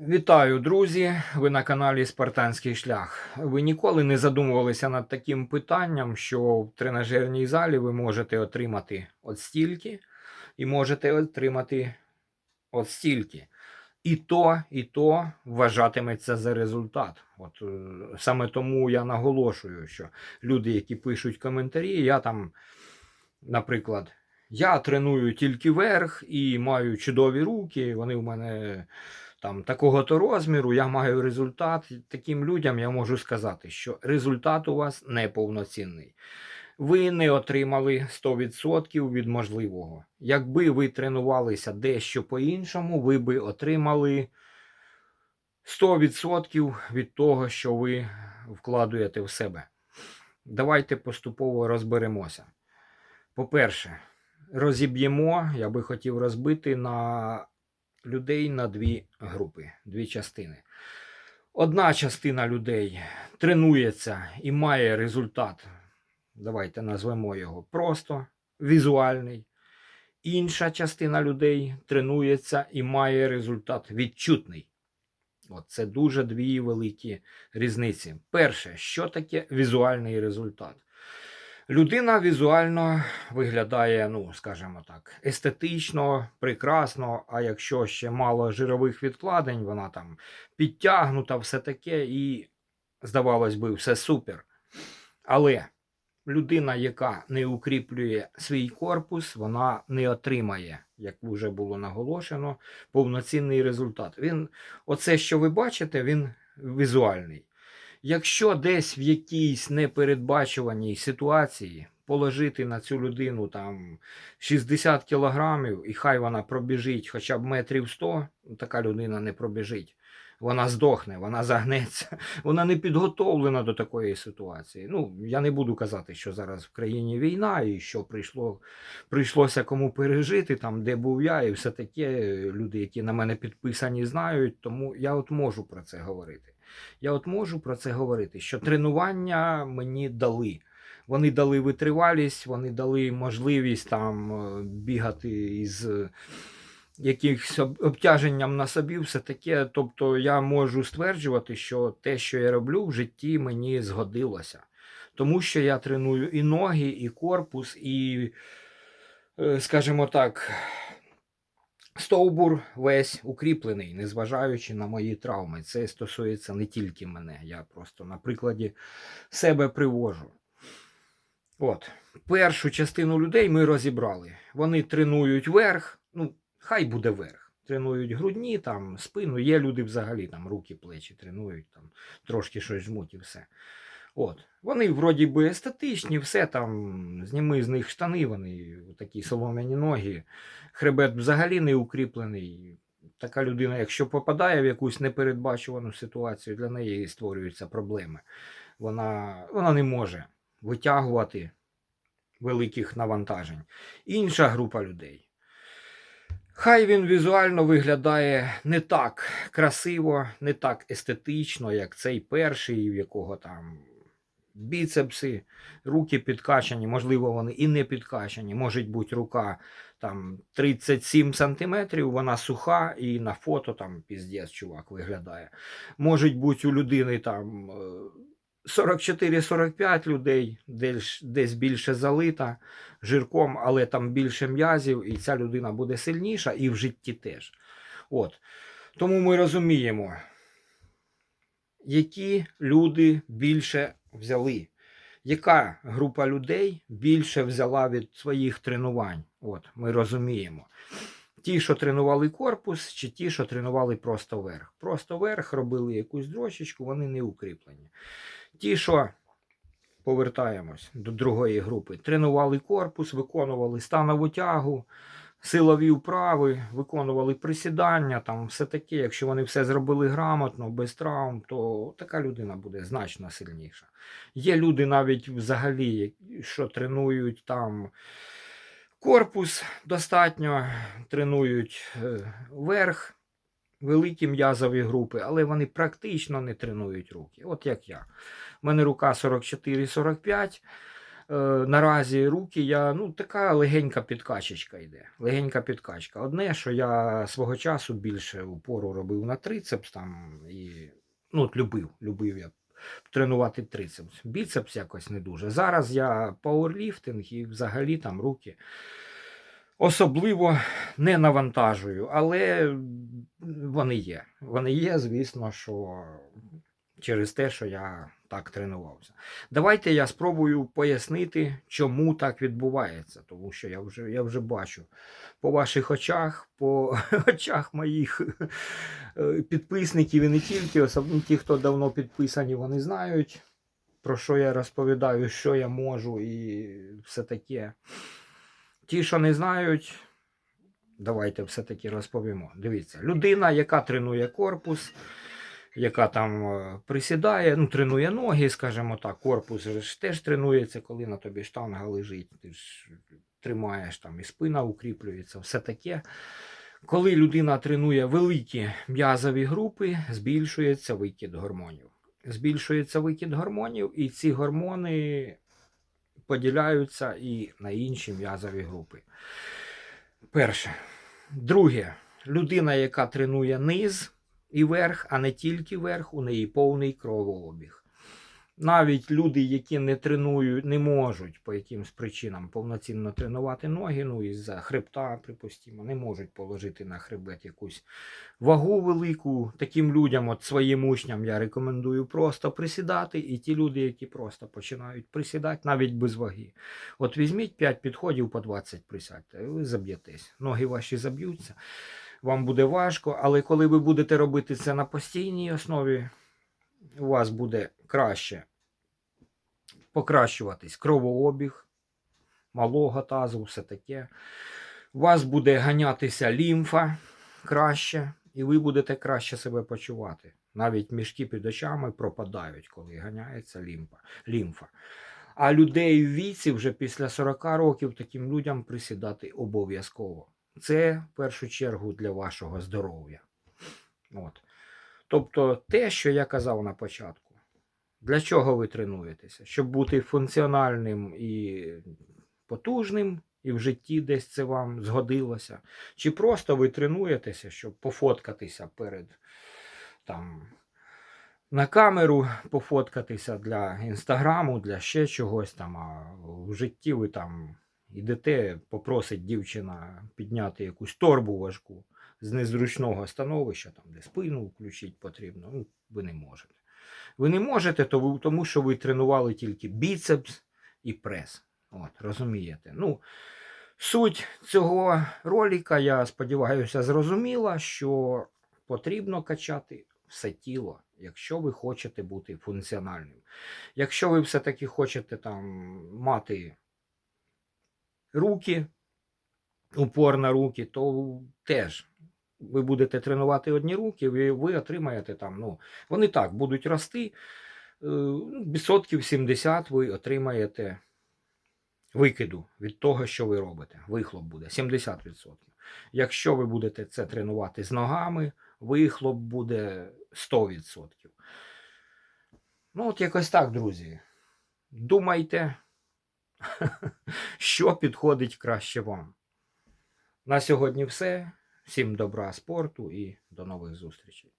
Вітаю, друзі! Ви на каналі Спартанський шлях. Ви ніколи не задумувалися над таким питанням, що в тренажерній залі ви можете отримати от стільки і можете отримати от стільки. І то, і то вважатиметься за результат. От е, саме тому я наголошую, що люди, які пишуть коментарі, я там, наприклад, я треную тільки верх і маю чудові руки, вони в мене там такого-то розміру, я маю результат. Таким людям я можу сказати, що результат у вас неповноцінний. Ви не отримали 100% від можливого. Якби ви тренувалися дещо по-іншому, ви би отримали 100% від того, що ви вкладуєте в себе. Давайте поступово розберемося. По-перше, розіб'ємо, я би хотів розбити на людей на дві групи, дві частини. Одна частина людей тренується і має результат. Давайте назвемо його просто візуальний. Інша частина людей тренується і має результат відчутний. От це дуже дві великі різниці. Перше, що таке візуальний результат? Людина візуально виглядає, ну, скажімо так, естетично, прекрасно, а якщо ще мало жирових відкладень, вона там підтягнута, все таке, і, здавалось би, все супер. Але людина, яка не укріплює свій корпус, вона не отримає, як вже було наголошено, повноцінний результат. Він, оце, що ви бачите, він візуальний. Якщо десь в якійсь непередбачуваній ситуації положити на цю людину там 60 кілограмів, і хай вона пробіжить хоча б метрів 100, така людина не пробіжить. Вона здохне, вона загнеться, вона не підготовлена до такої ситуації. Ну, я не буду казати, що зараз в країні війна і що прийшло, прийшлося кому пережити, там, де був я, і все таке. Люди, які на мене підписані, знають, тому я от можу про це говорити. Я от можу про це говорити, що тренування мені дали. Вони дали витривалість, вони дали можливість там е, бігати із е, якихось обтяженням на собі, все таке. Тобто я можу стверджувати, що те, що я роблю в житті, мені згодилося. Тому що я треную і ноги, і корпус, і, е, скажімо так, Стовбур весь укріплений, незважаючи на мої травми. Це стосується не тільки мене. Я просто на прикладі себе привожу. От, першу частину людей ми розібрали. Вони тренують верх, ну, хай буде верх. Тренують грудні, там, спину. Є люди взагалі там руки, плечі тренують, там, трошки щось жмуть і все. От. Вони вроді би естетичні, все там, зніми з них штани, вони такі солом'яні ноги. Хребет взагалі не укріплений. Така людина, якщо попадає в якусь непередбачувану ситуацію, для неї створюються проблеми. Вона, вона не може витягувати великих навантажень. Інша група людей. Хай він візуально виглядає не так красиво, не так естетично, як цей перший, в якого там біцепси, руки підкачані, можливо, вони і не підкачані. Може бути рука там 37 сантиметрів, вона суха, і на фото там піздець чувак виглядає. Може бути у людини там е, 44-45 людей, десь, десь більше залита жирком, але там більше м'язів, і ця людина буде сильніша, і в житті теж. От. Тому ми розуміємо, які люди більше взяли. Яка група людей більше взяла від своїх тренувань? От, ми розуміємо. Ті, що тренували корпус, чи ті, що тренували просто верх. Просто верх робили якусь дрочечку, вони не укріплені. Ті, що повертаємось до другої групи, тренували корпус, виконували станову тягу, силові вправи, виконували присідання, там все таке. Якщо вони все зробили грамотно, без травм, то така людина буде значно сильніша. Є люди навіть взагалі, що тренують там корпус достатньо, тренують е, верх, великі м'язові групи, але вони практично не тренують руки. От як я. У мене рука 44-45. Е, наразі руки я, ну, така легенька підкачечка йде. Легенька підкачка. Одне, що я свого часу більше упору робив на трицепс там і ну, от любив, любив я тренувати трицепс. Біцепс якось не дуже. Зараз я пауерліфтинг і взагалі там руки особливо не навантажую, але вони є. Вони є, звісно, що через те, що я так тренувався. Давайте я спробую пояснити, чому так відбувається, тому що я вже, я вже бачу по ваших очах, по очах моїх е, підписників і не тільки, особливо ті, хто давно підписані, вони знають, про що я розповідаю, що я можу і все таке. Ті, що не знають, давайте все-таки розповімо. Дивіться, людина, яка тренує корпус, яка там е, присідає, ну, тренує ноги, скажімо так, корпус ж теж тренується, коли на тобі штанга лежить, ти ж тримаєш там і спина укріплюється, все таке. Коли людина тренує великі м'язові групи, збільшується викид гормонів. Збільшується викид гормонів, і ці гормони поділяються і на інші м'язові групи. Перше. Друге, людина, яка тренує низ і верх, а не тільки верх, у неї повний кровообіг. Навіть люди, які не тренують, не можуть по якимсь причинам повноцінно тренувати ноги, ну із-за хребта, припустимо, не можуть положити на хребет якусь вагу велику. Таким людям, от своїм учням, я рекомендую просто присідати. І ті люди, які просто починають присідати, навіть без ваги. От візьміть 5 підходів по 20 присядьте, і ви заб'єтесь. Ноги ваші заб'ються, вам буде важко, але коли ви будете робити це на постійній основі, у вас буде краще покращуватись кровообіг малого тазу, все таке. У вас буде ганятися лімфа краще, і ви будете краще себе почувати. Навіть мішки під очами пропадають, коли ганяється лімфа. лімфа. А людей в віці вже після 40 років таким людям присідати обов'язково. Це в першу чергу для вашого здоров'я. От. Тобто те, що я казав на початку. Для чого ви тренуєтеся? Щоб бути функціональним і потужним, і в житті десь це вам згодилося. Чи просто ви тренуєтеся, щоб пофоткатися перед там на камеру, пофоткатися для інстаграму, для ще чогось там, а в житті ви там йдете, попросить дівчина підняти якусь торбу важку з незручного становища, там, де спину включити потрібно, ну, ви не можете. Ви не можете, то тому що ви тренували тільки біцепс і прес. От, розумієте? Ну, суть цього ролика, я сподіваюся, зрозуміла, що потрібно качати все тіло, якщо ви хочете бути функціональним. Якщо ви все-таки хочете там мати руки, упор на руки, то теж ви будете тренувати одні руки, ви, ви отримаєте там, ну, вони так будуть рости. е, ну, Відсотків 70 ви отримаєте викиду від того, що ви робите. Вихлоп буде 70%. Якщо ви будете це тренувати з ногами, вихлоп буде 100%. Ну, от якось так, друзі. Думайте, що підходить краще вам. На сьогодні все. Всім добра спорту і до нових зустрічей.